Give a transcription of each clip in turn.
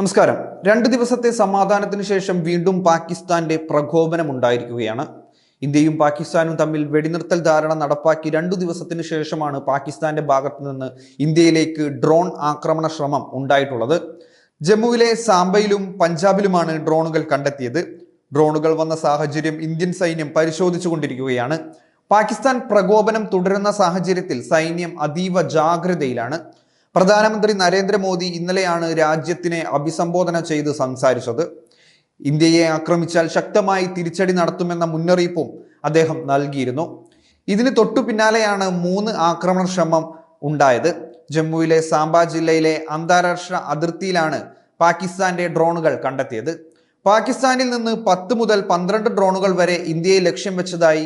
നമസ്കാരം. രണ്ട് ദിവസത്തെ സമാധാനത്തിന് ശേഷം വീണ്ടും പാകിസ്ഥാന്റെ പ്രകോപനം ഉണ്ടായിരിക്കുകയാണ്. ഇന്ത്യയും പാകിസ്ഥാനും തമ്മിൽ വെടിനിർത്തൽ ധാരണ നടപ്പാക്കി രണ്ടു ദിവസത്തിന് ശേഷമാണ് പാകിസ്ഥാന്റെ ഭാഗത്തു നിന്ന് ഇന്ത്യയിലേക്ക് ഡ്രോൺ ആക്രമണ ശ്രമം ഉണ്ടായിട്ടുള്ളത്. ജമ്മുവിലെ സാംബയിലും പഞ്ചാബിലുമാണ് ഡ്രോണുകൾ കണ്ടെത്തിയത്. ഡ്രോണുകൾ വന്ന സാഹചര്യം ഇന്ത്യൻ സൈന്യം പരിശോധിച്ചുകൊണ്ടിരിക്കുകയാണ്. പാകിസ്ഥാൻ പ്രകോപനം തുടരുന്ന സാഹചര്യത്തിൽ സൈന്യം അതീവ ജാഗ്രതയിലാണ്. പ്രധാനമന്ത്രി നരേന്ദ്രമോദി ഇന്നലെയാണ് രാജ്യത്തിനെ അഭിസംബോധന ചെയ്ത് സംസാരിച്ചത്. ഇന്ത്യയെ ആക്രമിച്ചാൽ ശക്തമായി തിരിച്ചടി നടത്തുമെന്ന മുന്നറിയിപ്പും അദ്ദേഹം നൽകിയിരുന്നു. ഇതിന് തൊട്ടു പിന്നാലെയാണ് മൂന്ന് ആക്രമണ ശ്രമം ഉണ്ടായത്. ജമ്മുവിലെ സാംബ ജില്ലയിലെ അന്താരാഷ്ട്ര അതിർത്തിയിലാണ് പാകിസ്ഥാന്റെ ഡ്രോണുകൾ കണ്ടെത്തിയത്. പാകിസ്ഥാനിൽ നിന്ന് പത്ത് മുതൽ പന്ത്രണ്ട് ഡ്രോണുകൾ വരെ ഇന്ത്യയെ ലക്ഷ്യം വെച്ചതായി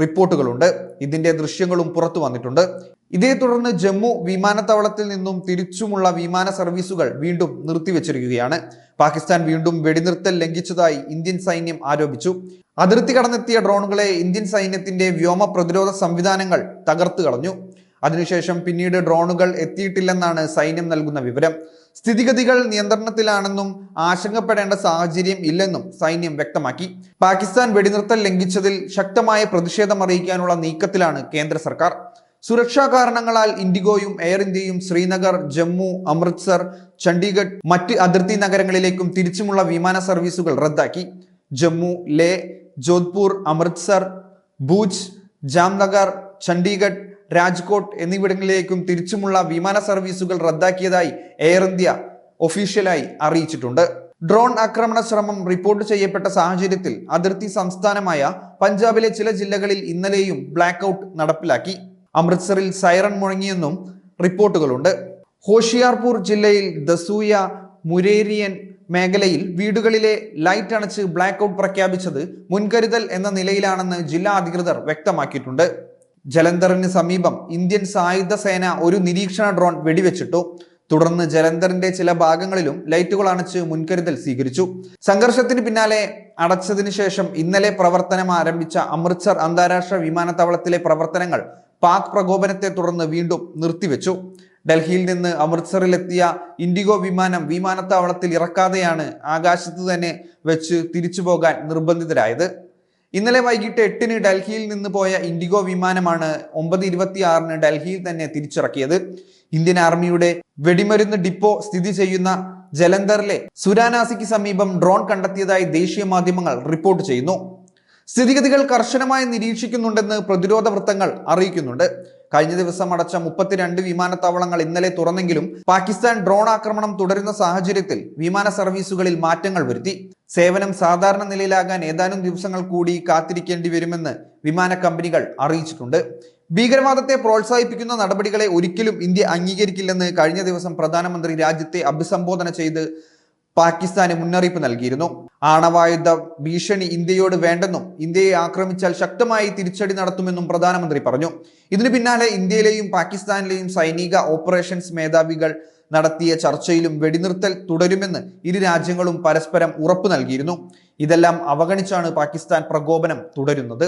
റിപ്പോർട്ടുകളുണ്ട്. ഇതിന്റെ ദൃശ്യങ്ങളും പുറത്തു വന്നിട്ടുണ്ട്. ഇതേ തുടർന്ന് ജമ്മു വിമാനത്താവളത്തിൽ നിന്നും തിരിച്ചുമുള്ള വിമാന സർവീസുകൾ വീണ്ടും നിർത്തിവെച്ചിരിക്കുകയാണ്. പാകിസ്ഥാൻ വീണ്ടും വെടിനിർത്തൽ ലംഘിച്ചതായി ഇന്ത്യൻ സൈന്യം ആരോപിച്ചു. അതിർത്തി കടന്നെത്തിയ ഡ്രോണുകളെ ഇന്ത്യൻ സൈന്യത്തിന്റെ വ്യോമ പ്രതിരോധ സംവിധാനങ്ങൾ തകർത്തു കളഞ്ഞു അതിനുശേഷം പിന്നീട് ഡ്രോണുകൾ എത്തിയിട്ടില്ലെന്നാണ് സൈന്യം നൽകുന്ന വിവരം. സ്ഥിതിഗതികൾ നിയന്ത്രണത്തിലാണെന്നും ആശങ്കപ്പെടേണ്ട സാഹചര്യം ഇല്ലെന്നും സൈന്യം വ്യക്തമാക്കി. പാകിസ്ഥാൻ വെടിനിർത്തൽ ലംഘിച്ചതിൽ ശക്തമായ പ്രതിഷേധം അറിയിക്കാനുള്ള നീക്കത്തിലാണ് കേന്ദ്ര സർക്കാർ. സുരക്ഷാ കാരണങ്ങളാൽ ഇൻഡിഗോയും എയർ ഇന്ത്യയും ശ്രീനഗർ ജമ്മു അമൃത്സർ ചണ്ഡീഗഡ് മറ്റ് അതിർത്തി നഗരങ്ങളിലേക്കും തിരിച്ചുമുള്ള വിമാന സർവീസുകൾ റദ്ദാക്കി. ജമ്മു ലേ ജോധ്പൂർ അമൃത്സർ ഭൂജ് ജാംനഗർ ചണ്ഡീഗഡ് രാജ്കോട്ട് എന്നിവിടങ്ങളിലേക്കും തിരിച്ചുമുള്ള വിമാന സർവീസുകൾ റദ്ദാക്കിയതായി എയർ ഇന്ത്യ ഒഫീഷ്യലായി അറിയിച്ചിട്ടുണ്ട്. ഡ്രോൺ ആക്രമണ ശ്രമം റിപ്പോർട്ട് ചെയ്യപ്പെട്ട സാഹചര്യത്തിൽ അതിർത്തി സംസ്ഥാനമായ പഞ്ചാബിലെ ചില ജില്ലകളിൽ ഇന്നലെയും ബ്ലാക്ക് ഔട്ട് നടപ്പിലാക്കി. അമൃത്സറിൽ സൈറൺ മുഴങ്ങിയെന്നും റിപ്പോർട്ടുകളുണ്ട്. ഹോഷിയാർപൂർ ജില്ലയിൽ ദസൂയ മുരേരിയൻ മേഖലയിൽ വീടുകളിലെ ലൈറ്റ് അണച്ച് ബ്ലാക്ക് ഔട്ട് പ്രഖ്യാപിച്ചത് മുൻകരുതൽ എന്ന നിലയിലാണെന്ന് ജില്ലാ അധികൃതർ വ്യക്തമാക്കിയിട്ടുണ്ട്. ജലന്ധറിന് സമീപം ഇന്ത്യൻ സായുധ സേന ഒരു നിരീക്ഷണ ഡ്രോൺ വെടിവെച്ചിട്ടു. തുടർന്ന് ജലന്ധറിന്റെ ചില ഭാഗങ്ങളിലും ലൈറ്റുകൾ അണച്ച് മുൻകരുതൽ സ്വീകരിച്ചു. സംഘർഷത്തിന് പിന്നാലെ അടച്ചതിനു ശേഷം ഇന്നലെ പ്രവർത്തനം ആരംഭിച്ച അമൃത്സർ അന്താരാഷ്ട്ര വിമാനത്താവളത്തിലെ പ്രവർത്തനങ്ങൾ പാക് പ്രകോപനത്തെ തുടർന്ന് വീണ്ടും നിർത്തിവെച്ചു. ഡൽഹിയിൽ നിന്ന് അമൃത്സറിലെത്തിയ ഇൻഡിഗോ വിമാനം വിമാനത്താവളത്തിൽ ഇറക്കാതെയാണ് ആകാശത്ത് തന്നെ വെച്ച് തിരിച്ചു പോകാൻ നിർബന്ധിതരായത്. ഇന്നലെ വൈകിട്ട് എട്ടിന് ഡൽഹിയിൽ നിന്ന് പോയ ഇൻഡിഗോ വിമാനമാണ് ഒമ്പത് ഇരുപത്തി ആറിന് ഡൽഹിയിൽ തന്നെ തിരിച്ചിറക്കിയത്. ഇന്ത്യൻ ആർമിയുടെ വെടിമരുന്ന് ഡിപ്പോ സ്ഥിതി ചെയ്യുന്ന ജലന്ധറിലെ സുരാനാസിക്ക് സമീപം ഡ്രോൺ കണ്ടെത്തിയതായി ദേശീയ മാധ്യമങ്ങൾ റിപ്പോർട്ട് ചെയ്യുന്നു. സ്ഥിതിഗതികൾ കർശനമായി നിരീക്ഷിക്കുന്നുണ്ടെന്ന് പ്രതിരോധ വൃത്തങ്ങൾ അറിയിക്കുന്നുണ്ട്. കഴിഞ്ഞ ദിവസം അടച്ച മുപ്പത്തിരണ്ട് വിമാനത്താവളങ്ങൾ ഇന്നലെ തുറന്നെങ്കിലും പാകിസ്ഥാൻ ഡ്രോൺ ആക്രമണം തുടരുന്ന സാഹചര്യത്തിൽ വിമാന സർവീസുകളിൽ മാറ്റങ്ങൾ വരുത്തി. സേവനം സാധാരണ നിലയിലാകാൻ ഏതാനും ദിവസങ്ങൾ കൂടി കാത്തിരിക്കേണ്ടി വരുമെന്ന് വിമാന കമ്പനികൾ അറിയിച്ചിട്ടുണ്ട്. ഭീകരവാദത്തെ പ്രോത്സാഹിപ്പിക്കുന്ന നടപടികളെ ഒരിക്കലും ഇന്ത്യ അംഗീകരിക്കില്ലെന്ന് കഴിഞ്ഞ ദിവസം പ്രധാനമന്ത്രി രാജ്യത്തെ അഭിസംബോധന ചെയ്ത് പാകിസ്ഥാന് മുന്നറിയിപ്പ് നൽകിയിരുന്നു. ആണവായുധ ഭീഷണി ഇന്ത്യയോട് വേണ്ടെന്നും ഇന്ത്യയെ ആക്രമിച്ചാൽ ശക്തമായി തിരിച്ചടി നടത്തുമെന്നും പ്രധാനമന്ത്രി പറഞ്ഞു. ഇതിനു പിന്നാലെ ഇന്ത്യയിലെയും പാകിസ്ഥാനിലെയും സൈനിക ഓപ്പറേഷൻസ് മേധാവികൾ നടത്തിയ ചർച്ചയിലും വെടിനിർത്തൽ തുടരുമെന്ന് ഇരു രാജ്യങ്ങളും പരസ്പരം ഉറപ്പു നൽകിയിരുന്നു. ഇതെല്ലാം അവഗണിച്ചാണ് പാകിസ്ഥാൻ പ്രകോപനം തുടരുന്നത്.